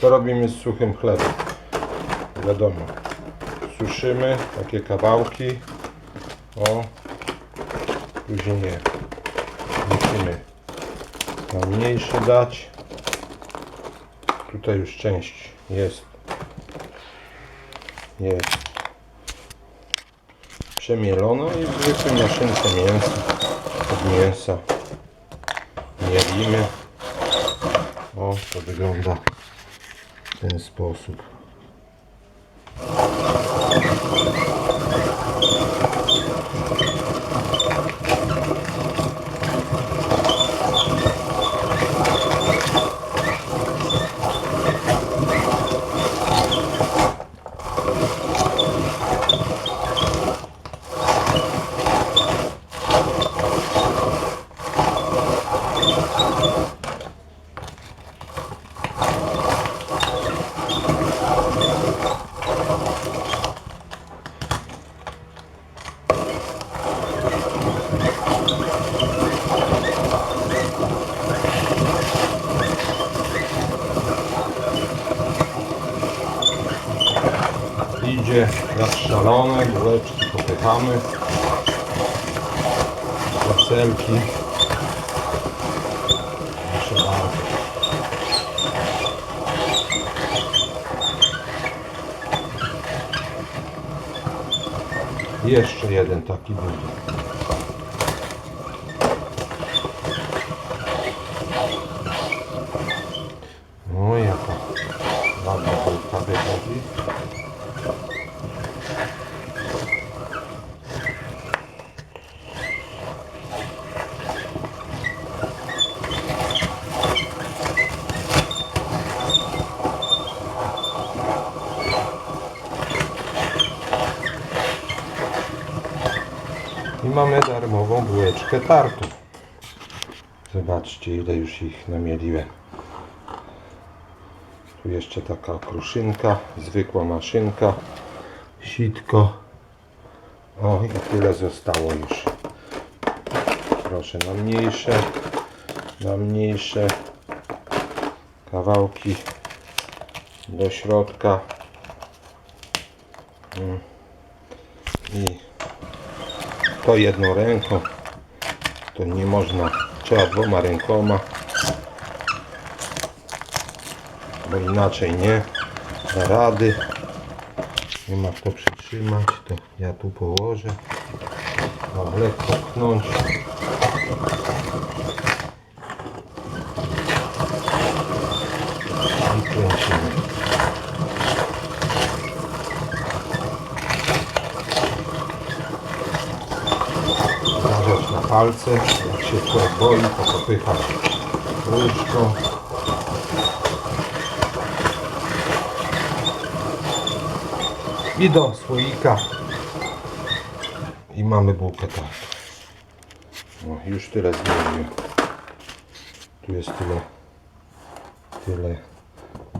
Co robimy z suchym chlebem? Wiadomo. Suszymy takie kawałki. O. Później je musimy na mniejsze dać. Tutaj już część jest. Jest przemielona i w zwykłym maszynce mięsa od mięsa mielimy. O, to wygląda ten sposób. Idzie jak szalone, bułeczki popychamy. Kacelki. Proszę bardzo. Jeszcze jeden taki był. Mamy darmową bułeczkę tartów. Zobaczcie ile już ich namieliłem. Tu jeszcze taka kruszynka, zwykła maszynka, sitko. O i tyle zostało już. Proszę na mniejsze, na mniejsze kawałki do środka. Mm. I to jedną ręką. To nie można. Trzeba dwoma rękoma. Bo inaczej nie da rady. Nie ma kto przytrzymać. To ja tu położę. Mam lekko pchnąć i kręcimy uważać na palce, jak się człowiek boi, to popychać łyżką. I do słoika. I mamy bułkę tartą. No, już tyle zmieniłem. Tu jest tyle, tyle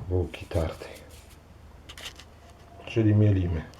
bułki tartej. Czyli mielimy.